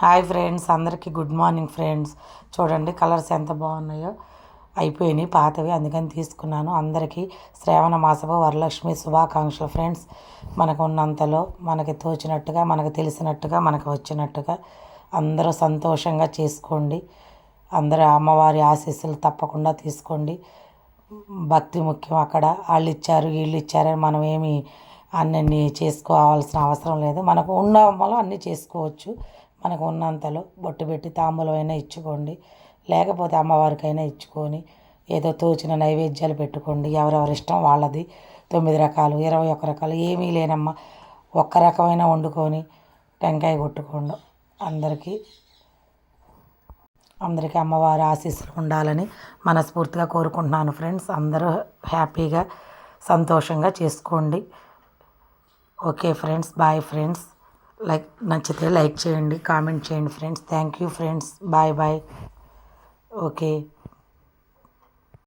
Hi friends అందరికీ good morning friends చూడండి colours ఎంత బాగున్నాయో. అయిపోయినాయి పాతవి. అందుకని తీసుకున్నాను. అందరికీ శ్రావణ మాసపు వరలక్ష్మి శుభాకాంక్షలు ఫ్రెండ్స్ మనకు ఉన్నంతలో మనకి తోచినట్టుగా మనకు తెలిసినట్టుగా మనకు వచ్చినట్టుగా అందరూ సంతోషంగా చేసుకోండి. అందరూ అమ్మవారి ఆశీస్సులు తప్పకుండా తీసుకోండి. భక్తి ముఖ్యం అక్కడ. వాళ్ళు ఇచ్చారు వీళ్ళు ఇచ్చారని మనం ఏమి అన్నీ చేసుకోవాల్సిన అవసరం లేదు. మనకు ఉన్న వల్ల అన్నీ చేసుకోవచ్చు. మనకు ఉన్నంతలో బొట్టు పెట్టి తాంబూలమైనా ఇచ్చుకోండి. లేకపోతే అమ్మవారికైనా ఇచ్చుకొని ఏదో తోచిన నైవేద్యాలు పెట్టుకోండి. ఎవరెవరి ఇష్టం వాళ్ళది. తొమ్మిది రకాలు ఇరవై ఒక్క రకాలు ఏమీ లేనమ్మా. ఒక్క రకమైన వండుకొని టెంకాయ కొట్టుకోండి. అందరికీ అందరికీ అమ్మవారి ఆశీస్సులు ఉండాలని మనస్ఫూర్తిగా కోరుకుంటున్నాను ఫ్రెండ్స్. అందరూ హ్యాపీగా సంతోషంగా చేసుకోండి. Okay friends bye friends. Like నచ్చితే లైక్ చేయండి కామెంట్ చేయండి friends. Thank you friends bye bye okay